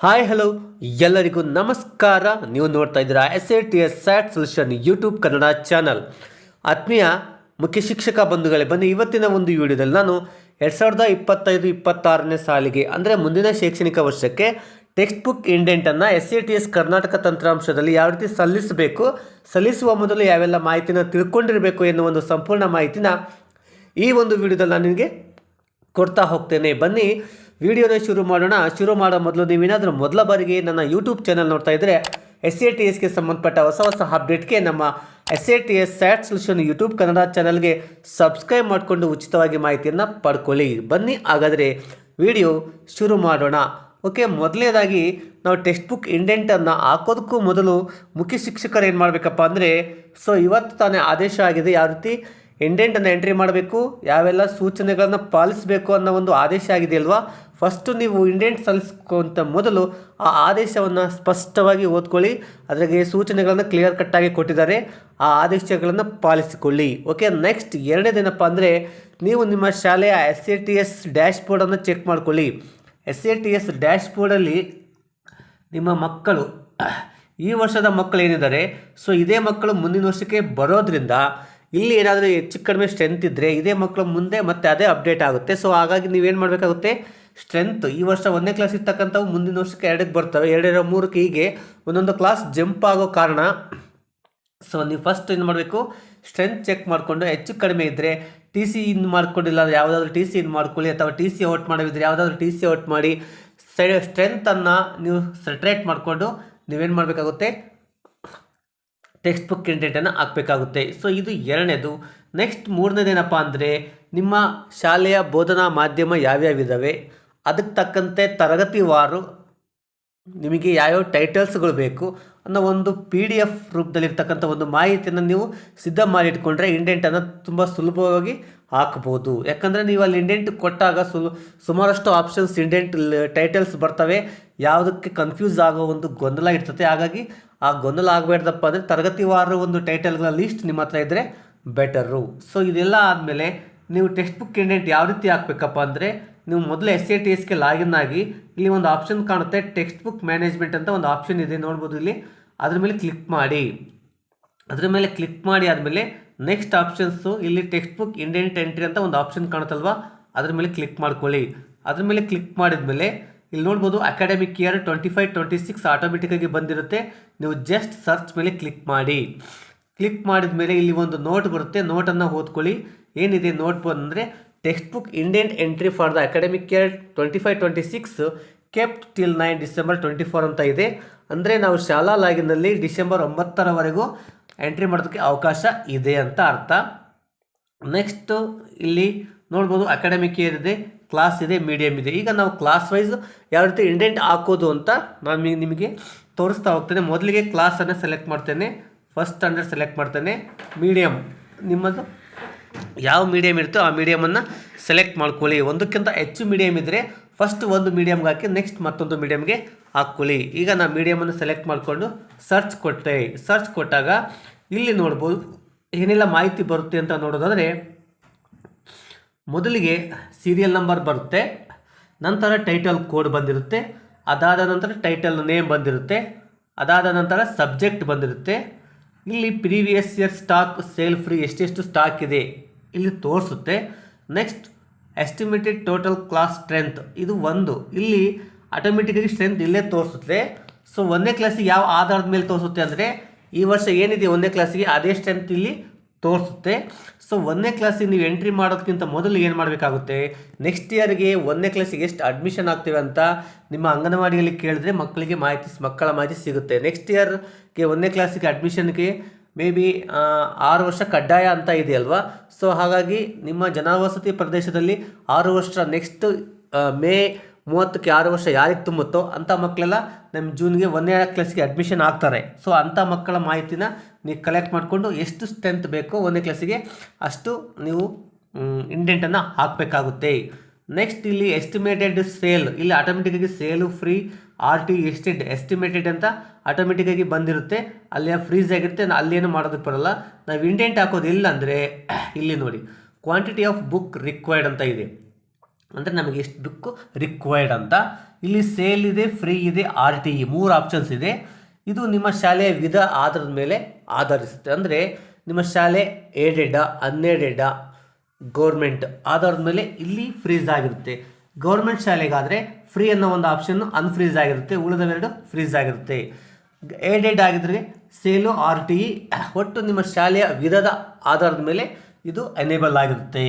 Hi hello ಎಲ್ಲರಿಗೂ ನಮಸ್ಕಾರ. ನೀವು ನೋಡ್ತಾ ಇದ್ದೀರಾ S A T S SAT solution YouTube Kannada channel. ಆತ್ಮೀಯ ಮುಖ್ಯ ಶಿಕ್ಷಕ ಬಂಧುಗಳೇ, ಬನ್ನಿ ಇವತ್ತಿನ ಒಂದು ವಿಡಿಯೋದಲ್ಲಿ ನಾನು ಎರಡು ಸಾವಿರದ ಇಪ್ಪತ್ತೈದು, ಇಪ್ಪತ್ತಾರನೇ ಸಾಲಿಗೆ, ಅಂದರೆ ಮುಂದಿನ ಶೈಕ್ಷಣಿಕ ವರ್ಷಕ್ಕೆ text book ಇಂಡೆಂಟನ್ನು S A T S Karnataka ತಂತ್ರಾಂಶದಲ್ಲಿ ಯಾವ ರೀತಿ ಸಲ್ಲಿಸಬೇಕು, ಸಲ್ಲಿಸುವ ಮೊದಲು ಯಾವೆಲ್ಲ ಮಾಹಿತಿನ ತಿಳ್ಕೊಂಡಿರಬೇಕು ಎನ್ನುವ ಒಂದು ಸಂಪೂರ್ಣ ಮಾಹಿತಿನ ಈ ಒಂದು ವಿಡಿಯೋದಲ್ಲಿ ನಾನು ನಿಮಗೆ ಕೊಡ್ತಾ ಹೋಗ್ತೇನೆ. ಬನ್ನಿ ವಿಡಿಯೋನ ಶುರು ಮಾಡೋಣ. ಶುರು ಮಾಡೋ ಮೊದಲು ನೀವೇನಾದರೂ ಮೊದಲ ಬಾರಿಗೆ ನನ್ನ ಯೂಟ್ಯೂಬ್ ಚಾನಲ್ ನೋಡ್ತಾ ಇದ್ದರೆ ಎಸ್ ಎ ಟಿ ಎಸ್ಗೆ ಸಂಬಂಧಪಟ್ಟ ಹೊಸ ಹೊಸ ಅಪ್ಡೇಟ್ಗೆ ನಮ್ಮ S A T S SAT solution YouTube Kannada ಚಾನಲ್ಗೆ ಸಬ್ಸ್ಕ್ರೈಬ್ ಮಾಡಿಕೊಂಡು ಉಚಿತವಾಗಿ ಮಾಹಿತಿಯನ್ನು ಪಡ್ಕೊಳ್ಳಿ. ಬನ್ನಿ, ಹಾಗಾದರೆ ವಿಡಿಯೋ ಶುರು ಮಾಡೋಣ. ಓಕೆ, ಮೊದಲನೇದಾಗಿ ನಾವು ಟೆಕ್ಸ್ಟ್ ಬುಕ್ ಇಂಡೆಂಟನ್ನು ಹಾಕೋದಕ್ಕೂ ಮೊದಲು ಮುಖ್ಯ ಶಿಕ್ಷಕರು ಏನು ಮಾಡಬೇಕಪ್ಪ ಅಂದರೆ ಸೊ ಇವತ್ತು ತಾನೇ ಆದೇಶ ಆಗಿದೆ. ಯಾವ ರೀತಿ? ಇಂಡೆಂಟನ್ನು ಎಂಟ್ರಿ ಮಾಡಬೇಕು, ಯಾವೆಲ್ಲ ಸೂಚನೆಗಳನ್ನು ಪಾಲಿಸಬೇಕು ಅನ್ನೋ ಒಂದು ಆದೇಶ ಆಗಿದೆ ಅಲ್ವಾ ಫಸ್ಟು ನೀವು ಇಂಡೆಂಟ್ ಸಲ್ಲಿಸ್ಕೊಂತ ಮೊದಲು ಆ ಆದೇಶವನ್ನು ಸ್ಪಷ್ಟವಾಗಿ ಓದ್ಕೊಳ್ಳಿ, ಅದ್ರಾಗೆ ಸೂಚನೆಗಳನ್ನು ಕ್ಲಿಯರ್ ಕಟ್ಟಾಗಿ ಕೊಟ್ಟಿದ್ದಾರೆ, ಆ ಆದೇಶಗಳನ್ನು ಪಾಲಿಸಿಕೊಳ್ಳಿ. ಓಕೆ ನೆಕ್ಸ್ಟ್ ಎರಡನೇದೇನಪ್ಪ ಅಂದರೆ, ನೀವು ನಿಮ್ಮ ಶಾಲೆಯ S A T S dash ಬೋರ್ಡನ್ನು ಚೆಕ್ ಮಾಡ್ಕೊಳ್ಳಿ. S A T S dash ಬೋರ್ಡಲ್ಲಿ ನಿಮ್ಮ ಮಕ್ಕಳು, ಈ ವರ್ಷದ ಮಕ್ಕಳು ಏನಿದ್ದಾರೆ? ಸೊ ಇದೇ ಮಕ್ಕಳು ಮುಂದಿನ ವರ್ಷಕ್ಕೆ ಬರೋದ್ರಿಂದ ಇಲ್ಲಿ ಏನಾದರೂ ಹೆಚ್ಚು ಕಡಿಮೆ ಸ್ಟ್ರೆಂತ್ ಇದ್ದರೆ ಇದೇ ಮಕ್ಕಳು ಮುಂದೆ ಮತ್ತೆ ಅದೇ ಅಪ್ಡೇಟ್ ಆಗುತ್ತೆ. ಸೊ ಹಾಗಾಗಿ ನೀವೇನು ಮಾಡಬೇಕಾಗುತ್ತೆ? ಸ್ಟ್ರೆಂತ್ ಈ ವರ್ಷ ಒಂದನೇ ಕ್ಲಾಸ್ ಇರ್ತಕ್ಕಂಥವು, ಮುಂದಿನ ವರ್ಷಕ್ಕೆ ಎರಡಕ್ಕೆ ಬರ್ತವೆ. ಎರಡರ ಮೂರಕ್ಕೆ ಹೀಗೆ ಒಂದೊಂದು ಕ್ಲಾಸ್ ಜಂಪ್ ಆಗೋ ಕಾರಣ ಸೊ ನೀವು ಫಸ್ಟ್ ಏನು ಮಾಡಬೇಕು? ಸ್ಟ್ರೆಂತ್ ಚೆಕ್ ಮಾಡಿಕೊಂಡು, ಹೆಚ್ಚು ಕಡಿಮೆ ಇದ್ದರೆ ಟಿ ಸಿ ಇನ್ ಮಾಡ್ಕೊಂಡಿಲ್ಲ ಅಂದರೆ ಯಾವುದಾದ್ರೂ ಟಿ ಸಿ ಇನ್ ಮಾಡ್ಕೊಳ್ಳಿ ಅಥವಾ ಟಿ ಸಿ ಔಟ್ ಮಾಡೋದಿದ್ರೆ ಯಾವುದಾದ್ರೂ ಟಿ ಸಿ ಔಟ್ ಮಾಡಿ ಸ್ಟ್ರೆಂತನ್ನು ನೀವು ಸೆಟ್ರೇಟ್ ಮಾಡಿಕೊಂಡು ನೀವೇನು ಮಾಡಬೇಕಾಗುತ್ತೆ? ಟೆಕ್ಸ್ಟ್ ಬುಕ್ ಕಂಟೆಂಟನ್ನು ಹಾಕಬೇಕಾಗುತ್ತೆ. ಸೊ ಇದು ಎರಡನೇದು. ನೆಕ್ಸ್ಟ್ ಮೂರನೇದೇನಪ್ಪ ಅಂದರೆ, ನಿಮ್ಮ ಶಾಲೆಯ ಬೋಧನಾ ಮಾಧ್ಯಮ ಯಾವ್ಯಾವಿದ್ದಾವೆ ಅದಕ್ಕೆ ತಕ್ಕಂತೆ ತರಗತಿವಾರು ನಿಮಗೆ ಯಾವ್ಯಾವ ಟೈಟಲ್ಸ್ಗಳು ಬೇಕು ಅನ್ನೋ ಒಂದು ಪಿ ಡಿ ಎಫ್ ರೂಪದಲ್ಲಿರ್ತಕ್ಕಂಥ ಒಂದು ಮಾಹಿತಿಯನ್ನು ನೀವು ಸಿದ್ಧ ಮಾಡಿಟ್ಕೊಂಡ್ರೆ ಇಂಡೆಂಟನ್ನು ತುಂಬ ಸುಲಭವಾಗಿ ಹಾಕ್ಬೋದು. ಯಾಕಂದರೆ ನೀವು ಅಲ್ಲಿ ಇಂಡೆಂಟ್ ಕೊಟ್ಟಾಗ ಸು, ಸುಮಾರಷ್ಟು ಆಪ್ಷನ್ಸ್ ಇಂಡೆಂಟ್ ಟೈಟಲ್ಸ್ ಬರ್ತವೆ. ಯಾವುದಕ್ಕೆ ಕನ್ಫ್ಯೂಸ್ ಆಗೋ ಒಂದು ಗೊಂದಲ ಇರ್ತದೆ. ಹಾಗಾಗಿ ಆ ಗೊಂದಲ ಆಗಬೇಡ್ದಪ್ಪ ಅಂದರೆ ತರಗತಿವಾರ ಒಂದು ಟೈಟಲ್ಗಳ ಲಿಸ್ಟ್ ನಿಮ್ಮ ಹತ್ರ ಇದ್ದರೆ ಬೆಟರು ಸೊ ಇದೆಲ್ಲ ಆದಮೇಲೆ ನೀವು ಟೆಕ್ಸ್ಟ್ ಬುಕ್ ಇಂಡೆಂಟ್ ಯಾವ ರೀತಿ ಹಾಕಬೇಕಪ್ಪ ಅಂದರೆ ನೀವು ಮೊದಲು ಎಸ್ ಎ ಟಿ ಎಸ್ಗೆ ಲಾಗಿನ್ ಆಗಿ ಇಲ್ಲಿ ಒಂದು ಆಪ್ಷನ್ ಕಾಣುತ್ತೆ ಟೆಕ್ಸ್ಟ್ ಬುಕ್ ಮ್ಯಾನೇಜ್ಮೆಂಟ್ ಅಂತ ಒಂದು ಆಪ್ಷನ್ ಇದೆ. ನೋಡ್ಬೋದು ಇಲ್ಲಿ. ಅದ್ರ ಮೇಲೆ ಕ್ಲಿಕ್ ಮಾಡಿ. ಅದ್ರ ಮೇಲೆ ಕ್ಲಿಕ್ ಮಾಡಿ ಆದಮೇಲೆ ನೆಕ್ಸ್ಟ್ ಆಪ್ಷನ್ಸು ಇಲ್ಲಿ ಟೆಕ್ಸ್ಟ್ ಬುಕ್ ಇಂಡೆಂಟ್ ಎಂಟ್ರಿ ಅಂತ ಒಂದು ಆಪ್ಷನ್ ಕಾಣುತ್ತಲ್ವಾ? ಅದ್ರ ಮೇಲೆ ಕ್ಲಿಕ್ ಮಾಡ್ಕೊಳ್ಳಿ. ಅದ್ರ ಮೇಲೆ ಕ್ಲಿಕ್ ಮಾಡಿದ್ಮೇಲೆ ಇಲ್ಲಿ ನೋಡ್ಬೋದು academic year twenty five twenty six ಆಟೋಮೆಟಿಕ್ಕಾಗಿ ಬಂದಿರುತ್ತೆ. ನೀವು ಜಸ್ಟ್ ಸರ್ಚ್ ಮೇಲೆ ಕ್ಲಿಕ್ ಮಾಡಿ. ಕ್ಲಿಕ್ ಮಾಡಿದ ಮೇಲೆ ಇಲ್ಲಿ ಒಂದು ನೋಟ್ ಬರುತ್ತೆ. ನೋಟನ್ನು ಓದ್ಕೊಳ್ಳಿ. ಏನಿದೆ ನೋಟ್ ಬಂದರೆ text book indent entry for the academic year twenty five twenty six kept till nine December twenty four ಅಂತ ಇದೆ. ಅಂದರೆ ನಾವು ಶಾಲಾ ಲಾಗಿನಲ್ಲಿ ಡಿಸೆಂಬರ್ ಒಂಬತ್ತರವರೆಗೂ ಎಂಟ್ರಿ ಮಾಡೋದಕ್ಕೆ ಅವಕಾಶ ಇದೆ ಅಂತ ಅರ್ಥ. ನೆಕ್ಸ್ಟು ಇಲ್ಲಿ ನೋಡ್ಬೋದು ಅಕಾಡೆಮಿಕ್ ಇಯರ್ ಇದೆ ಕ್ಲಾಸ್ ಇದೆ ಮೀಡಿಯಮ್ ಇದೆ. ಈಗ ನಾವು ಕ್ಲಾಸ್ ವೈಸ್ ಯಾವ ರೀತಿ ಇಂಡೆಂಟ್ ಹಾಕೋದು ಅಂತ ನಾನು ನಿಮಗೆ ತೋರಿಸ್ತಾ ಹೋಗ್ತೇನೆ. ಮೊದಲಿಗೆ ಕ್ಲಾಸನ್ನು ಸೆಲೆಕ್ಟ್ ಮಾಡ್ತೇನೆ. ಫಸ್ಟ್ ಸ್ಟ್ಯಾಂಡರ್ಡ್ ಸೆಲೆಕ್ಟ್ ಮಾಡ್ತೇನೆ. ಮೀಡಿಯಮ್ ನಿಮ್ಮದು? ಯಾವ ಮೀಡಿಯಮ್ ಇರುತ್ತೋ ಆ ಮೀಡಿಯಮನ್ನು ಸೆಲೆಕ್ಟ್ ಮಾಡ್ಕೊಳ್ಳಿ. ಒಂದಕ್ಕಿಂತ ಹೆಚ್ಚು ಮೀಡಿಯಮ್ ಇದ್ದರೆ ಫಸ್ಟ್ ಒಂದು ಮೀಡಿಯಮ್ಗೆ ಹಾಕಿ ನೆಕ್ಸ್ಟ್ ಮತ್ತೊಂದು ಮೀಡಿಯಮ್ಗೆ ಹಾಕ್ಕೊಳ್ಳಿ. ಈಗ ನಾನು ಮೀಡಿಯಮನ್ನು ಸೆಲೆಕ್ಟ್ ಮಾಡಿಕೊಂಡು ಸರ್ಚ್ ಕೊಟ್ಟೆ. ಸರ್ಚ್ ಕೊಟ್ಟಾಗ ಇಲ್ಲಿ ನೋಡ್ಬೋದು, ಏನೆಲ್ಲ ಮಾಹಿತಿ ಬರುತ್ತೆ ಅಂತ ನೋಡೋದಾದರೆ, ಮೊದಲಿಗೆ ಸೀರಿಯಲ್ ನಂಬರ್ ಬರುತ್ತೆ, ನಂತರ ಟೈಟಲ್ ಕೋಡ್ ಬಂದಿರುತ್ತೆ, ಅದಾದ ನಂತರ ಟೈಟಲ್ ನೇಮ್ ಬಂದಿರುತ್ತೆ, ಅದಾದ ನಂತರ ಸಬ್ಜೆಕ್ಟ್ ಬಂದಿರುತ್ತೆ. ಇಲ್ಲಿ previous year stock sale free ಎಷ್ಟೆಷ್ಟು ಸ್ಟಾಕ್ ಇದೆ ಇಲ್ಲಿ ತೋರಿಸುತ್ತೆ. Next estimated total class strength ಇದು ಒಂದು. ಇಲ್ಲಿ ಆಟೋಮೆಟಿಕಲಿ ಸ್ಟ್ರೆಂತ್ ಇಲ್ಲೇ ತೋರಿಸುತ್ತೆ. ಸೊ ಒಂದನೇ ಕ್ಲಾಸಿಗೆ ಯಾವ ಆಧಾರದ ಮೇಲೆ ತೋರಿಸುತ್ತೆ ಅಂದರೆ, ಈ ವರ್ಷ ಏನಿದೆ ಒಂದನೇ ಕ್ಲಾಸಿಗೆ ಅದೇ ಸ್ಟ್ರೆಂತ್ ಇಲ್ಲಿ ತೋರಿಸುತ್ತೆ. ಸೊ ಒಂದನೇ ಕ್ಲಾಸಿಗೆ ನೀವು ಎಂಟ್ರಿ ಮಾಡೋದಕ್ಕಿಂತ ಮೊದಲು ಏನು ಮಾಡಬೇಕಾಗುತ್ತೆ? ನೆಕ್ಸ್ಟ್ ಇಯರ್ಗೆ ಒಂದನೇ ಕ್ಲಾಸಿಗೆ ಎಷ್ಟು ಅಡ್ಮಿಷನ್ ಆಗ್ತೀವಿ ಅಂತ ನಿಮ್ಮ ಅಂಗನವಾಡಿಯಲ್ಲಿ ಕೇಳಿದ್ರೆ ಮಕ್ಕಳಿಗೆ ಮಾಹಿತಿ, ಮಕ್ಕಳ ಮಾಹಿತಿ ಸಿಗುತ್ತೆ. ನೆಕ್ಸ್ಟ್ ಇಯರ್ಗೆ ಒಂದನೇ ಕ್ಲಾಸಿಗೆ ಅಡ್ಮಿಷನ್ಗೆ ಮೇ ಬಿ ಆರು ವರ್ಷ ಕಡ್ಡಾಯ ಅಂತ ಇದೆಯಲ್ವಾ? ಸೊ ಹಾಗಾಗಿ ನಿಮ್ಮ ಜನವಸತಿ ಪ್ರದೇಶದಲ್ಲಿ ಆರು ವರ್ಷ ನೆಕ್ಸ್ಟ್ ಮೇ ಮೂವತ್ತಕ್ಕೆ ಆರು ವರ್ಷ ಯಾರಿಗೆ ತುಂಬುತ್ತೋ ಅಂಥ ಮಕ್ಕಳೆಲ್ಲ ನಮ್ಮ ಜೂನ್ಗೆ ಒಂದನೇ ಕ್ಲಾಸ್ಗೆ ಅಡ್ಮಿಷನ್ ಆಗ್ತಾರೆ. ಸೊ ಅಂಥ ಮಕ್ಕಳ ಮಾಹಿತಿನ ನೀವು ಕಲೆಕ್ಟ್ ಮಾಡಿಕೊಂಡು ಎಷ್ಟು ಸ್ಟ್ರೆಂತ್ ಬೇಕೋ ಒಂದನೇ ಕ್ಲಾಸಿಗೆ ಅಷ್ಟು ನೀವು ಇಂಡೆಂಟನ್ನು ಹಾಕಬೇಕಾಗುತ್ತೆ. ನೆಕ್ಸ್ಟ್ ಇಲ್ಲಿ ಎಸ್ಟಿಮೇಟೆಡ್ ಸೇಲ್ ಇಲ್ಲಿ ಆಟೋಮೆಟಿಕ್ಕಾಗಿ ಸೇಲು ಫ್ರೀ ಆರ್ ಟಿ ಎಸ್ಟೆಡ್ ಎಸ್ಟಿಮೇಟೆಡ್ ಅಂತ ಆಟೋಮೆಟಿಕ್ಕಾಗಿ ಬಂದಿರುತ್ತೆ. ಅಲ್ಲಿ ಫ್ರೀಸ್ ಆಗಿರುತ್ತೆ. ಅಲ್ಲೇನು ಮಾಡೋದಕ್ಕೆ ಬರೋಲ್ಲ. ನಾವು ಇಂಟೆಂಟ್ ಹಾಕೋದು ಇಲ್ಲ ಅಂದರೆ ಇಲ್ಲಿ ನೋಡಿ ಕ್ವಾಂಟಿಟಿ ಆಫ್ ಬುಕ್ ರಿಕ್ವೈರ್ಡ್ ಅಂತ ಇದೆ. ಅಂದರೆ ನಮಗೆ ಎಷ್ಟು ಬುಕ್ ರಿಕ್ವೈರ್ಡ್ ಅಂತ. ಇಲ್ಲಿ ಸೇಲ್ ಇದೆ ಫ್ರೀ ಇದೆ ಆರ್ ಟಿ ಇ ಮೂರು ಆಪ್ಷನ್ಸ್ ಇದೆ. ಇದು ನಿಮ್ಮ ಶಾಲೆಯ ವಿಧ ಆಧಾರದ ಮೇಲೆ ಆಧರಿಸುತ್ತೆ. ಅಂದರೆ ನಿಮ್ಮ ಶಾಲೆ ಏಡೆಡ ಅನ್ಎಡೆಡ ಗೌರ್ಮೆಂಟ್ ಆಧಾರದ ಮೇಲೆ ಇಲ್ಲಿ ಫ್ರೀಸ್ ಆಗಿರುತ್ತೆ. ಗೌರ್ಮೆಂಟ್ ಶಾಲೆಗಾದರೆ ಫ್ರೀ ಅನ್ನೋ ಒಂದು ಆಪ್ಷನ್ನು ಅನ್ಫ್ರೀಸ್ ಆಗಿರುತ್ತೆ. ಉಳಿದವೆರಡು ಫ್ರೀಸ್ ಆಗಿರುತ್ತೆ. ಏಡೆಡ್ ಆಗಿದ್ರೆ ಸೇಲು ಆರ್ ಟಿ ಇ ಒಟ್ಟು ನಿಮ್ಮ ಶಾಲೆಯ ವಿಧದ ಆಧಾರದ ಮೇಲೆ ಇದು ಎನೇಬಲ್ ಆಗಿರುತ್ತೆ.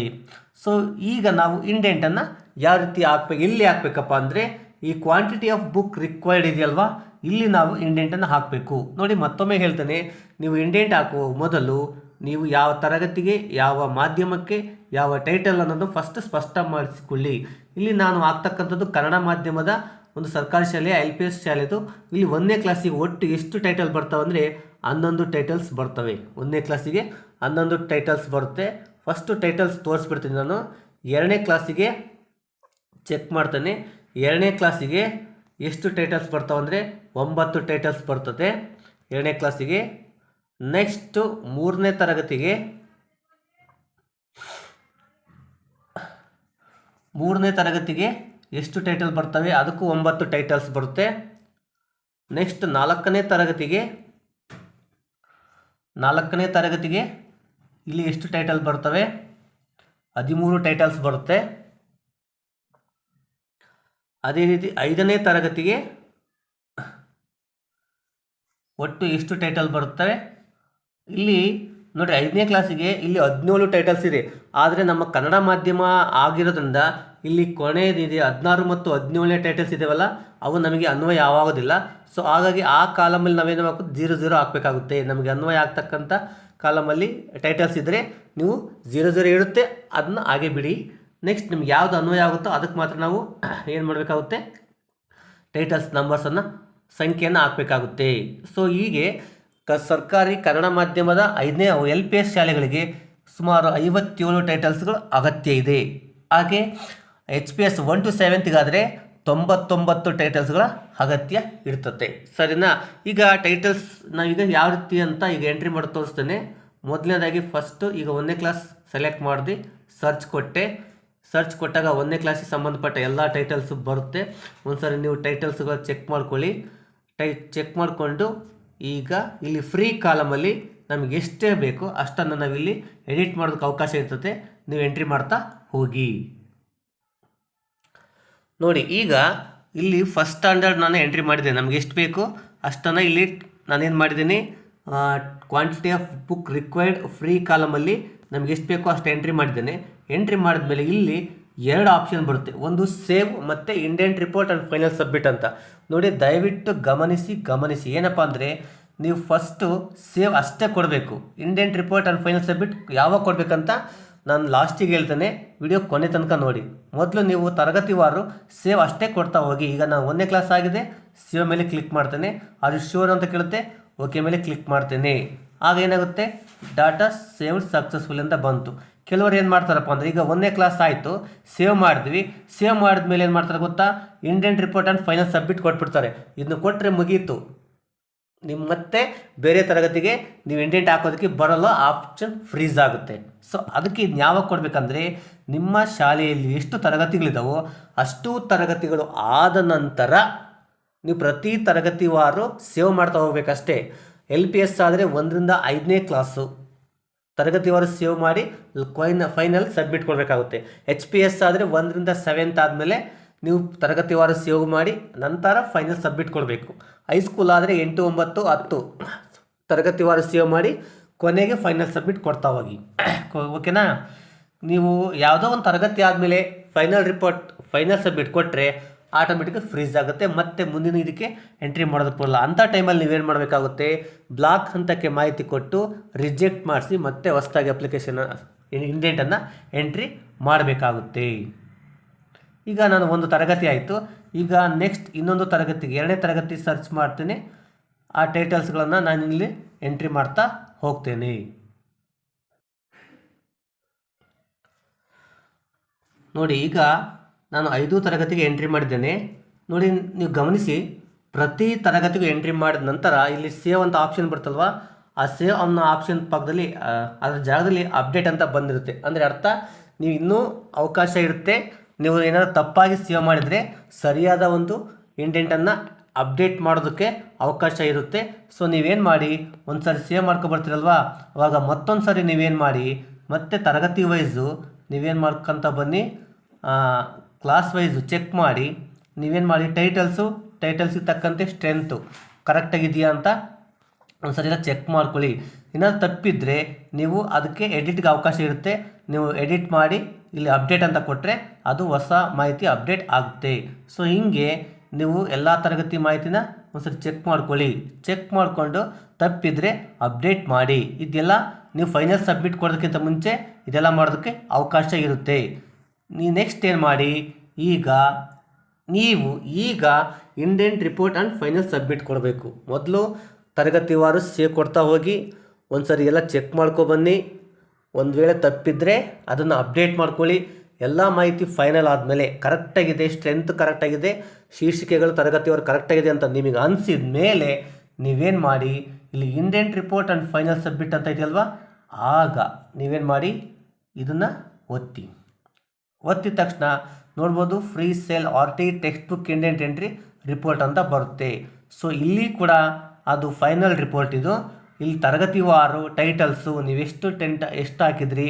ಸೊ ಈಗ ನಾವು ಇಂಡೆಂಟನ್ನು ಯಾವ ರೀತಿ ಹಾಕ್ಬೇಕು ಇಲ್ಲಿ ಹಾಕ್ಬೇಕಪ್ಪ ಅಂದರೆ, ಈ ಕ್ವಾಂಟಿಟಿ ಆಫ್ ಬುಕ್ ರಿಕ್ವೈರ್ಡ್ ಇದೆಯಲ್ವಾ? ಇಲ್ಲಿ ನಾವು ಇಂಡೆಂಟನ್ನು ಹಾಕಬೇಕು. ನೋಡಿ, ಮತ್ತೊಮ್ಮೆ ಹೇಳ್ತೇನೆ, ನೀವು ಇಂಡೆಂಟ್ ಹಾಕುವ ಮೊದಲು ನೀವು ಯಾವ ತರಗತಿಗೆ, ಯಾವ ಮಾಧ್ಯಮಕ್ಕೆ, ಯಾವ ಟೈಟಲ್ ಅನ್ನೋದು ಫಸ್ಟ್ ಸ್ಪಷ್ಟ ಮಾಡಿಸಿಕೊಳ್ಳಿ. ಇಲ್ಲಿ ನಾನು ಹಾಕ್ತಕ್ಕಂಥದ್ದು ಕನ್ನಡ ಮಾಧ್ಯಮದ ಒಂದು ಸರ್ಕಾರಿ ಶಾಲೆ ಎಲ್ ಪಿ ಎಸ್ ಶಾಲೆದು. ಇಲ್ಲಿ ಒಂದನೇ ಕ್ಲಾಸಿಗೆ ಒಟ್ಟು ಎಷ್ಟು ಟೈಟಲ್ ಬರ್ತಾವೆ ಅಂದರೆ ಹನ್ನೊಂದು ಟೈಟಲ್ಸ್ ಬರ್ತವೆ. ಒಂದನೇ ಕ್ಲಾಸಿಗೆ ಹನ್ನೊಂದು ಟೈಟಲ್ಸ್ ಬರುತ್ತೆ. ಫಸ್ಟು ಟೈಟಲ್ಸ್ ತೋರಿಸ್ಬಿಡ್ತೀನಿ ನಾನು. ಎರಡನೇ ಕ್ಲಾಸಿಗೆ ಚೆಕ್ ಮಾಡ್ತೇನೆ. ಎರಡನೇ ಕ್ಲಾಸಿಗೆ ಎಷ್ಟು ಟೈಟಲ್ಸ್ ಬರ್ತಾವೆ ಅಂದರೆ ಒಂಬತ್ತು ಟೈಟಲ್ಸ್ ಬರ್ತದೆ. ಎರಡನೇ ಕ್ಲಾಸಿಗೆ ನೆಕ್ಸ್ಟು ಮೂರನೇ ತರಗತಿಗೆ ಮೂರನೇ ತರಗತಿಗೆ ಎಷ್ಟು ಟೈಟಲ್ ಬರ್ತವೆ? ಅದಕ್ಕೂ ಒಂಬತ್ತು ಟೈಟಲ್ಸ್ ಬರುತ್ತೆ. ನೆಕ್ಸ್ಟ್ ನಾಲ್ಕನೇ ತರಗತಿಗೆ ನಾಲ್ಕನೇ ತರಗತಿಗೆ ಇಲ್ಲಿ ಎಷ್ಟು ಟೈಟಲ್ ಬರ್ತವೆ? ಹದಿಮೂರು ಟೈಟಲ್ಸ್ ಬರುತ್ತೆ. ಅದೇ ರೀತಿ ಐದನೇ ತರಗತಿಗೆ ಒಟ್ಟು ಎಷ್ಟು ಟೈಟಲ್ ಬರುತ್ತವೆ ಇಲ್ಲಿ ನೋಡಿ ಐದನೇ ಕ್ಲಾಸಿಗೆ ಇಲ್ಲಿ ಹದಿನೇಳು ಟೈಟಲ್ಸ್ ಇದೆ. ಆದರೆ ನಮ್ಮ ಕನ್ನಡ ಮಾಧ್ಯಮ ಆಗಿರೋದ್ರಿಂದ ಇಲ್ಲಿ ಕೊನೆಯದಿದೆ ಹದಿನಾರು ಮತ್ತು ಹದಿನೇಳನೇ ಟೈಟಲ್ಸ್ ಇದೆವಲ್ಲ, ಅವು ನಮಗೆ ಅನ್ವಯ ಆಗೋದಿಲ್ಲ. ಸೊ ಹಾಗಾಗಿ ಆ ಕಾಲಮಲ್ಲಿ ನಾವೇನು ಮಾಡಬೇಕು? ಜೀರೋ ಜೀರೋ ಹಾಕಬೇಕಾಗುತ್ತೆ. ನಮಗೆ ಅನ್ವಯ ಆಗ್ತಕ್ಕಂಥ ಕಾಲಮಲ್ಲಿ ಟೈಟಲ್ಸ್ ಇದ್ದರೆ ನೀವು ಜೀರೋ ಜೀರೋ ಇರುತ್ತೆ. ಅದನ್ನ ಹಾಗೆ ಬಿಡಿ. ನೆಕ್ಸ್ಟ್ ನಿಮ್ಗೆ ಯಾವುದು ಅನ್ವಯ ಆಗುತ್ತೋ ಅದಕ್ಕೆ ಮಾತ್ರ ನಾವು ಏನು ಮಾಡಬೇಕಾಗುತ್ತೆ? ಟೈಟಲ್ಸ್ ನಂಬರ್ಸನ್ನು ಸಂಖ್ಯೆಯನ್ನು ಹಾಕಬೇಕಾಗುತ್ತೆ. ಸೊ ಹೀಗೆ ಕ ಸರ್ಕಾರಿ ಕನ್ನಡ ಮಾಧ್ಯಮದ ಐದನೇ ಎಲ್ ಪಿ ಎಸ್ ಶಾಲೆಗಳಿಗೆ ಸುಮಾರು ಐವತ್ತೇಳು ಟೈಟಲ್ಸ್ಗಳು ಅಗತ್ಯ ಇದೆ. ಹಾಗೆ H P S one to ಸೆವೆಂತ್ಗಾದರೆ ತೊಂಬತ್ತೊಂಬತ್ತು ಟೈಟಲ್ಸ್ಗಳ ಅಗತ್ಯ ಇರ್ತದೆ ಸರಿನಾ? ಈಗ ಟೈಟಲ್ಸ್ ನಾವೀಗ ಯಾವ ರೀತಿ ಅಂತ ಈಗ ಎಂಟ್ರಿ ಮಾಡಿ ತೋರಿಸ್ತೇನೆ. ಮೊದಲನೇದಾಗಿ ಫಸ್ಟು ಈಗ ಒಂದನೇ ಕ್ಲಾಸ್ ಸೆಲೆಕ್ಟ್ ಮಾಡಿದೆ ಸರ್ಚ್ ಕೊಟ್ಟೆ. ಸರ್ಚ್ ಕೊಟ್ಟಾಗ ಒಂದನೇ ಕ್ಲಾಸಿಗೆ ಸಂಬಂಧಪಟ್ಟ ಎಲ್ಲ ಟೈಟಲ್ಸು ಬರುತ್ತೆ. ಒಂದ್ಸರಿ ನೀವು ಟೈಟಲ್ಸ್ಗಳು ಚೆಕ್ ಮಾಡ್ಕೊಳ್ಳಿ. ಟೈ ಚೆಕ್ ಮಾಡಿಕೊಂಡು ಈಗ ಇಲ್ಲಿ ಫ್ರೀ ಕಾಲಮಲ್ಲಿ ನಮಗೆ ಎಷ್ಟೇ ಬೇಕು ಅಷ್ಟನ್ನು ನಾವಿಲ್ಲಿ ಎಡಿಟ್ ಮಾಡೋದಕ್ಕೆ ಅವಕಾಶ ಇರ್ತದೆ ನೀವು ಎಂಟ್ರಿ ಮಾಡ್ತಾ ಹೋಗಿ. ನೋಡಿ, ಈಗ ಇಲ್ಲಿ ಫಸ್ಟ್ ಸ್ಟ್ಯಾಂಡರ್ಡ್ ನಾನು ಎಂಟ್ರಿ ಮಾಡಿದೆ. ನಮಗೆ ಎಷ್ಟು ಬೇಕು? ಅಷ್ಟನ್ನು ಇಲ್ಲಿ ನಾನೇನು ಮಾಡಿದ್ದೀನಿ? Quantity of book required free ಕಾಲಮಲ್ಲಿ ನಮಗೆ ಎಷ್ಟು ಬೇಕೋ ಅಷ್ಟು ಎಂಟ್ರಿ ಮಾಡಿದ್ದೇನೆ. ಎಂಟ್ರಿ ಮಾಡಿದ್ಮೇಲೆ ಇಲ್ಲಿ ಎರಡು ಆಪ್ಷನ್ ಬರುತ್ತೆ. ಒಂದು ಸೇವ್ ಮತ್ತು indent report and final submit ಅಂತ. ನೋಡಿ, ದಯವಿಟ್ಟು ಗಮನಿಸಿ ಗಮನಿಸಿ. ಏನಪ್ಪ ಅಂದರೆ, ನೀವು ಫಸ್ಟು ಸೇವ್ ಅಷ್ಟೇ ಕೊಡಬೇಕು. Indent report and final submit ಯಾವಾಗ ಕೊಡಬೇಕಂತ? ನಾನು ಲಾಸ್ಟಿಗೆ ಹೇಳ್ತೇನೆ ವಿಡಿಯೋ ಕೊನೆ ತನಕ ನೋಡಿ. ಮೊದಲು ನೀವು ತರಗತಿವಾರು ಸೇವ್ ಅಷ್ಟೇ ಕೊಡ್ತಾ ಹೋಗಿ. ಈಗ ನಾನು ಒಂದನೇ ಕ್ಲಾಸ್ ಆಗಿದೆ, ಸೇವ್ ಮೇಲೆ ಕ್ಲಿಕ್ ಮಾಡ್ತೇನೆ. ಅದು ಶ್ಯೂರ್ ಅಂತ ಕೇಳುತ್ತೆ ಓಕೆ ಮೇಲೆ ಕ್ಲಿಕ್ ಮಾಡ್ತೇನೆ. ಆಗ ಏನಾಗುತ್ತೆ? ಡಾಟಾ ಸೇವ್ ಸಕ್ಸಸ್ಫುಲ್ ಅಂತ ಬಂತು. ಕೆಲವರು ಏನು ಮಾಡ್ತಾರಪ್ಪ ಅಂದರೆ, ಈಗ ಒಂದನೇ ಕ್ಲಾಸ್ ಆಯಿತು, ಸೇವ್ ಮಾಡಿದ್ವಿ. ಸೇವ್ ಮಾಡಿದ್ಮೇಲೆ ಏನು ಮಾಡ್ತಾರೆ ಗೊತ್ತಾ? Indent report and final submit ಕೊಟ್ಬಿಡ್ತಾರೆ. ಇದನ್ನು ಕೊಟ್ಟರೆ ಮುಗೀತು. ನಿಮ್ಮ ಮತ್ತೆ ಬೇರೆ ತರಗತಿಗೆ ನೀವು ಎಂಟೆಂಟ್ ಹಾಕೋದಕ್ಕೆ ಬರಲ್ಲ ಆಪ್ಷನ್ ಫ್ರೀಸ್ ಆಗುತ್ತೆ. ಸೊ ಅದಕ್ಕೆ ಇದು ಯಾವಾಗ ಕೊಡಬೇಕಂದ್ರೆ ನಿಮ್ಮ ಶಾಲೆಯಲ್ಲಿ ಎಷ್ಟು ತರಗತಿಗಳಿದಾವೋ ಅಷ್ಟು ತರಗತಿಗಳು ಆದ ನಂತರ ನೀವು ಪ್ರತಿ ತರಗತಿವಾರು ಸೇವ್ ಮಾಡ್ತಾ ಹೋಗ್ಬೇಕಷ್ಟೇ. ಎಲ್ ಪಿ ಎಸ್ ಆದರೆ ಒಂದರಿಂದ ಐದನೇ ಕ್ಲಾಸು ತರಗತಿವಾರು ಸೇವ್ ಮಾಡಿ ಕೊಯ್ನ ಫೈನಲ್ ಸಬ್ಮಿಟ್ ಕೊಡಬೇಕಾಗುತ್ತೆ. ಎಚ್ ಪಿ ಎಸ್ ಆದರೆ ಒಂದರಿಂದ ಸೆವೆಂತ್ ಆದಮೇಲೆ ನೀವು ತರಗತಿವಾರು ಸೇವ್ ಮಾಡಿ, ನಂತರ ಫೈನಲ್ ಸಬ್ಮಿಟ್ ಕೊಡಬೇಕು. ಹೈಸ್ಕೂಲ್ ಆದರೆ ಎಂಟು, ಒಂಬತ್ತು, ಹತ್ತು ತರಗತಿವಾರು ಸೇವ್ ಮಾಡಿ, ಕೊನೆಗೆ ಫೈನಲ್ ಸಬ್ಮಿಟ್ ಕೊಡ್ತಾ ಹೋಗಿ. ಓಕೆನಾ ನೀವು ಯಾವುದೋ ಒಂದು ತರಗತಿ ಆದಮೇಲೆ ಫೈನಲ್ ರಿಪೋರ್ಟ್ ಫೈನಲ್ ಸಬ್ಮಿಟ್ ಕೊಟ್ಟರೆ ಆಟೋಮೆಟಿಕ್ ಫ್ರೀಸ್ ಆಗುತ್ತೆ, ಮತ್ತೆ ಮುಂದಿನ ಇದಕ್ಕೆ ಎಂಟ್ರಿ ಮಾಡೋದಕ್ಕೆ ಬರಲ್ಲ. ಅಂಥ ಟೈಮಲ್ಲಿ ನೀವೇನು ಮಾಡಬೇಕಾಗುತ್ತೆ? ಬ್ಲಾಕ್ ಹಂತಕ್ಕೆ ಮಾಹಿತಿ ಕೊಟ್ಟು ರಿಜೆಕ್ಟ್ ಮಾಡಿಸಿ, ಮತ್ತೆ ಹೊಸದಾಗಿ ಅಪ್ಲಿಕೇಶನ್ ಇಂಡೆಂಟನ್ನು ಎಂಟ್ರಿ ಮಾಡಬೇಕಾಗುತ್ತೆ. ಈಗ ನಾನು ಒಂದು ತರಗತಿ ಆಯಿತು. ಈಗ ನೆಕ್ಸ್ಟ್ ಇನ್ನೊಂದು ತರಗತಿಗೆ ಎರಡನೇ ತರಗತಿ ಸರ್ಚ್ ಮಾಡ್ತೀನಿ. ಆ ಟೈಟಲ್ಸ್ಗಳನ್ನು ನಾನು ಇಲ್ಲಿ ಎಂಟ್ರಿ ಮಾಡ್ತಾ ಹೋಗ್ತೇನೆ. ನೋಡಿ, ಈಗ ನಾನು ಐದು ತರಗತಿಗೆ ಎಂಟ್ರಿ ಮಾಡಿದ್ದೇನೆ. ನೋಡಿ, ನೀವು ಗಮನಿಸಿ, ಪ್ರತಿ ತರಗತಿಗೂ ಎಂಟ್ರಿ ಮಾಡಿದ ನಂತರ ಇಲ್ಲಿ ಸೇವ್ ಅಂತ ಆಪ್ಷನ್ ಬರ್ತಲ್ವ ಆ ಸೇವ್ ಅನ್ನೋ ಆಪ್ಷನ್ ಪಕ್ಕದಲ್ಲಿ ಅದರ ಜಾಗದಲ್ಲಿ ಅಪ್ಡೇಟ್ ಅಂತ ಬಂದಿರುತ್ತೆ. ಅಂದರೆ ಅರ್ಥ, ನೀವು ಇನ್ನೂ ಅವಕಾಶ ಇರುತ್ತೆ. ನೀವು ಏನಾದರೂ ತಪ್ಪಾಗಿ ಸೇವ್ ಮಾಡಿದರೆ ಸರಿಯಾದ ಒಂದು ಇಂಟೆಂಟನ್ನು ಅಪ್ಡೇಟ್ ಮಾಡೋದಕ್ಕೆ ಅವಕಾಶ ಇರುತ್ತೆ. ಸೊ ನೀವೇನು ಮಾಡಿ? ಒಂದು ಸಾರಿ ಸೇವ್ ಮಾಡ್ಕೊಬರ್ತೀರಲ್ವಾ ಅವಾಗ ಮತ್ತೊಂದು ಸಾರಿ ನೀವೇನು ಮಾಡಿ? ಮತ್ತೆ ತರಗತಿ ವೈಸು ನೀವೇನು ಮಾಡ್ಕೊತ ಬನ್ನಿ. ಕ್ಲಾಸ್ ವೈಸು ಚೆಕ್ ಮಾಡಿ. ನೀವೇನು ಮಾಡಿ? ಟೈಟಲ್ಸು ಟೈಟಲ್ಸಿಗೆ ತಕ್ಕಂತೆ ಸ್ಟ್ರೆಂತು ಕರೆಕ್ಟಾಗಿದೆಯಾ ಅಂತ ಒಂದ್ಸರಿ ಎಲ್ಲ ಚೆಕ್ ಮಾಡ್ಕೊಳ್ಳಿ. ಏನಾದ್ರು ತಪ್ಪಿದ್ರೆ ನೀವು ಅದಕ್ಕೆ ಎಡಿಟ್ಗೆ ಅವಕಾಶ ಇರುತ್ತೆ. ನೀವು ಎಡಿಟ್ ಮಾಡಿ ಇಲ್ಲಿ ಅಪ್ಡೇಟ್ ಅಂತ ಕೊಟ್ಟರೆ ಅದು ಹೊಸ ಮಾಹಿತಿ ಅಪ್ಡೇಟ್ ಆಗುತ್ತೆ. ಸೊ ಹಿಂಗೆ ನೀವು ಎಲ್ಲ ತರಗತಿ ಮಾಹಿತಿನ ಒಂದ್ಸರಿ ಚೆಕ್ ಮಾಡ್ಕೊಳ್ಳಿ. ಚೆಕ್ ಮಾಡಿಕೊಂಡು ತಪ್ಪಿದರೆ ಅಪ್ಡೇಟ್ ಮಾಡಿ. ಇದೆಲ್ಲ ನೀವು ಫೈನಲ್ ಸಬ್ಮಿಟ್ ಕೊಡೋದಕ್ಕಿಂತ ಮುಂಚೆ ಇದೆಲ್ಲ ಮಾಡೋದಕ್ಕೆ ಅವಕಾಶ ಇರುತ್ತೆ. ನೀವು ನೆಕ್ಸ್ಟ್ ಏನು ಮಾಡಿ? ಈಗ ನೀವು ಈಗ indent report and final submit ಕೊಡಬೇಕು. ಮೊದಲು ತರಗತಿವಾರು ಸೇವ್ ಕೊಡ್ತಾ ಹೋಗಿ ಒಂದು ಸರಿ ಎಲ್ಲ ಚೆಕ್ ಮಾಡ್ಕೊಬನ್ನಿ ಒಂದು ವೇಳೆ ತಪ್ಪಿದರೆ ಅದನ್ನು ಅಪ್ಡೇಟ್ ಮಾಡ್ಕೊಳ್ಳಿ. ಎಲ್ಲ ಮಾಹಿತಿ ಫೈನಲ್ ಆದಮೇಲೆ ಕರೆಕ್ಟಾಗಿದೆ ಸ್ಟ್ರೆಂತ್ ಕರೆಕ್ಟಾಗಿದೆ ಶೀರ್ಷಿಕೆಗಳು, ತರಗತಿಯವರು ಕರೆಕ್ಟಾಗಿದೆ ಅಂತ ನಿಮಗೆ ಅನಿಸಿದ ಮೇಲೆ ನೀವೇನು ಮಾಡಿ, ಇಲ್ಲಿ indent report and final submit ಅಂತ ಇದೆಯಲ್ವಾ? ಆಗ ನೀವೇನು ಮಾಡಿ, ಇದನ್ನು ಒತ್ತಿ. ಒತ್ತಿದ ತಕ್ಷಣ ನೋಡ್ಬೋದು free sale R T text book indent entry report ಅಂತ ಬರುತ್ತೆ. ಸೊ ಇಲ್ಲಿ ಕೂಡ ಅದು ಫೈನಲ್ ರಿಪೋರ್ಟ್ ಇದು. ಇಲ್ಲಿ ತರಗತಿವಾರು ಟೈಟಲ್ಸು ನೀವೆಷ್ಟು ಟೆಂಟ್, ಎಷ್ಟು ಹಾಕಿದ್ರಿ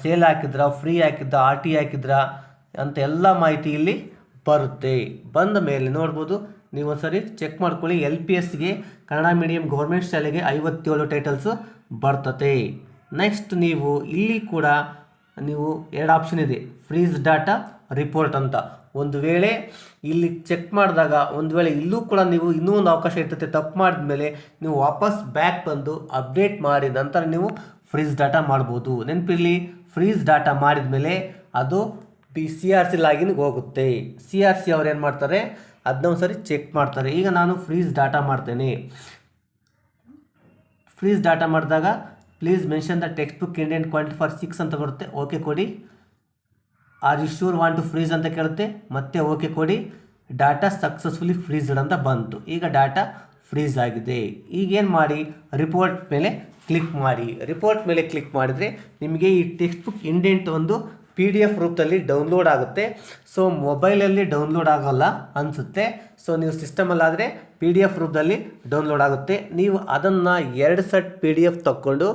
ಸೇಲ್ ಹಾಕಿದ್ರಾ, ಫ್ರೀ ಹಾಕಿದ್ರಾ ಆರ್ ಟಿ ಹಾಕಿದ್ರಾ ಅಂತ ಎಲ್ಲ ಮಾಹಿತಿ ಇಲ್ಲಿ ಬರುತ್ತೆ. ಬಂದ ಮೇಲೆ ನೋಡ್ಬೋದು, ನೀವು ಒಂದ್ಸರಿ ಚೆಕ್ ಮಾಡ್ಕೊಳ್ಳಿ, ಎಲ್ ಪಿ ಎಸ್ಗೆ, ಕನ್ನಡ ಮೀಡಿಯಂ ಗೌರ್ಮೆಂಟ್ ಶಾಲೆಗೆ ಐವತ್ತೇಳು ಟೈಟಲ್ಸು ಬರ್ತತೆ. ನೆಕ್ಸ್ಟ್ ನೀವು, ಇಲ್ಲಿ ಕೂಡ ನೀವು ಎರಡು ಆಪ್ಷನ್ ಇದೆ ಫ್ರೀಸ್ ಡಾಟಾ ರಿಪೋರ್ಟ್ ಅಂತ. ಒಂದು ವೇಳೆ ಇಲ್ಲಿ ಚೆಕ್ ಮಾಡಿದಾಗ ಒಂದು ವೇಳೆ ಇಲ್ಲೂ ಕೂಡ ನೀವು ಇನ್ನೂ ಒಂದು ಅವಕಾಶ ಇರ್ತದೆ, ತಪ್ಪು ಮಾಡಿದ ಮೇಲೆ ನೀವು ವಾಪಸ್ ಬ್ಯಾಕ್ ಬಂದು ಅಪ್ಡೇಟ್ ಮಾಡಿ ನಂತರ ನೀವು ಫ್ರೀಸ್ ಡಾಟಾ ಮಾಡ್ಬೋದು. ನೆನಪಿರಲಿ ಫ್ರೀಸ್ ಡಾಟಾ ಮಾಡಿದ ಮೇಲೆ ಅದು ಪಿ ಸಿ ಆರ್ ಸಿ ಲಾಗಿನ್ಗೆ ಹೋಗುತ್ತೆ. ಸಿ ಆರ್ ಸಿ ಅವ್ರು ಏನು ಮಾಡ್ತಾರೆ? ಅದನ್ನೊಂದು ಸರಿ ಚೆಕ್ ಮಾಡ್ತಾರೆ. ಈಗ ನಾನು ಫ್ರೀಸ್ ಡಾಟಾ ಮಾಡ್ತೇನೆ. ಫ್ರೀಸ್ ಡಾಟಾ ಮಾಡಿದಾಗ please mention the text book indent quantity for six ಅಂತ ಬರುತ್ತೆ. ಓಕೆ ಕೊಡಿ. Are you sure want to freeze ಅಂತ ಕೇಳುತ್ತೆ? ಮತ್ತೆ ಓಕೆ ಕೊಡಿ. ಡಾಟಾ ಸಕ್ಸಸ್ಫುಲಿ ಫ್ರೀಸ್ಡ್ ಅಂತ ಬಂತು. ಈಗ ಡಾಟಾ ಫ್ರೀಸ್ ಆಗಿದೆ. ಈಗೇನು ಮಾಡಿ? ರಿಪೋರ್ಟ್ ಮೇಲೆ ಕ್ಲಿಕ್ ಮಾಡಿ. ರಿಪೋರ್ಟ್ ಮೇಲೆ ಕ್ಲಿಕ್ ಮಾಡಿದರೆ ನಿಮಗೆ ಈ ಟೆಕ್ಸ್ಟ್ ಬುಕ್ ಇಂಡೆಂಟ್ ಒಂದು ಪಿ ಡಿ ಎಫ್ ರೂಪದಲ್ಲಿ ಡೌನ್ಲೋಡ್ ಆಗುತ್ತೆ. ಸೊ ಮೊಬೈಲಲ್ಲಿ ಡೌನ್ಲೋಡ್ ಆಗೋಲ್ಲ ಅನಿಸುತ್ತೆ. ಸೊ ನೀವು ಸಿಸ್ಟಮಲ್ಲಾದರೆ ಪಿ ಡಿ ಎಫ್ ರೂಪದಲ್ಲಿ ಡೌನ್ಲೋಡ್ ಆಗುತ್ತೆ. ನೀವು ಅದನ್ನು ಎರಡು ಸೆಟ್ ಪಿ ಡಿ ಎಫ್ ತಕ್ಕೊಂಡು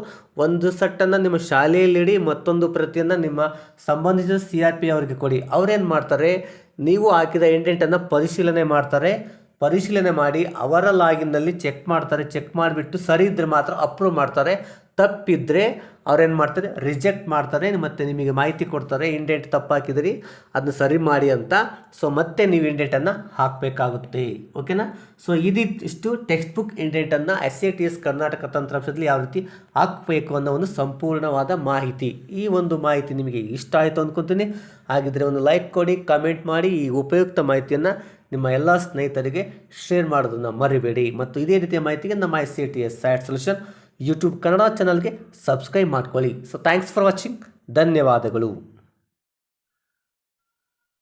ಒಂದು ಸೆಟ್ಟನ್ನು ನಿಮ್ಮ ಶಾಲೆಯಲ್ಲಿಡಿ ಮತ್ತೊಂದು ಪ್ರತಿಯನ್ನು ನಿಮ್ಮ ಸಂಬಂಧಿಸಿದ ಸಿ ಆರ್ ಪಿ ಅವರಿಗೆ ಕೊಡಿ. ಅವ್ರೇನು ಮಾಡ್ತಾರೆ? ನೀವು ಹಾಕಿದ ಎಂಟೆಂಟನ್ನು ಪರಿಶೀಲನೆ ಮಾಡ್ತಾರೆ. ಪರಿಶೀಲನೆ ಮಾಡಿ ಅವರ ಲಾಗಿನ್ನಲ್ಲಿ ಚೆಕ್ ಮಾಡ್ತಾರೆ. ಚೆಕ್ ಮಾಡಿಬಿಟ್ಟು ಸರಿ ಇದ್ದರೆ ಮಾತ್ರ ಅಪ್ರೂವ್ ಮಾಡ್ತಾರೆ. ತಪ್ಪಿದ್ದರೆ ಅವ್ರೇನು ಮಾಡ್ತಾರೆ? ರಿಜೆಕ್ಟ್ ಮಾಡ್ತಾರೆ. ಮತ್ತು ನಿಮಗೆ ಮಾಹಿತಿ ಕೊಡ್ತಾರೆ. ಇಂಡೆಂಟ್ ತಪ್ಪು ಹಾಕಿದಿರಿ ಅದನ್ನ ಸರಿ ಮಾಡಿ ಅಂತ. ಸೊ ಮತ್ತೆ ನೀವು ಇಂಡೆಂಟನ್ನು ಹಾಕಬೇಕಾಗುತ್ತೆ. ಓಕೆನಾ ಸೊ ಇದಿಷ್ಟು text book ಇಂಡೆಂಟನ್ನು S A T S Karnataka ತಂತ್ರಾಂಶದಲ್ಲಿ ಯಾವ ರೀತಿ ಹಾಕಬೇಕು ಅನ್ನೋ ಒಂದು ಸಂಪೂರ್ಣವಾದ ಮಾಹಿತಿ. ಈ ಒಂದು ಮಾಹಿತಿ ನಿಮಗೆ ಇಷ್ಟ ಆಯಿತು ಅಂದ್ಕೊತೀನಿ ಹಾಗಿದ್ರೆ ಒಂದು ಲೈಕ್ ಕೊಡಿ ಕಮೆಂಟ್ ಮಾಡಿ. ಈ ಉಪಯುಕ್ತ ಮಾಹಿತಿಯನ್ನು ನಿಮ್ಮ ಎಲ್ಲ ಸ್ನೇಹಿತರಿಗೆ ಶೇರ್ ಮಾಡೋದನ್ನು ಮರಿಬೇಡಿ. ಮತ್ತು ಇದೇ ರೀತಿಯ ಮಾಹಿತಿಗೆ ನಮ್ಮ I C T S SAT solution YouTube Kannada ಚಾನಲ್ಗೆ ಸಬ್ಸ್ಕ್ರೈಬ್ ಮಾಡ್ಕೊಳ್ಳಿ. ಸೊ ಥ್ಯಾಂಕ್ಸ್ ಫಾರ್ ವಾಚಿಂಗ್ ಧನ್ಯವಾದಗಳು.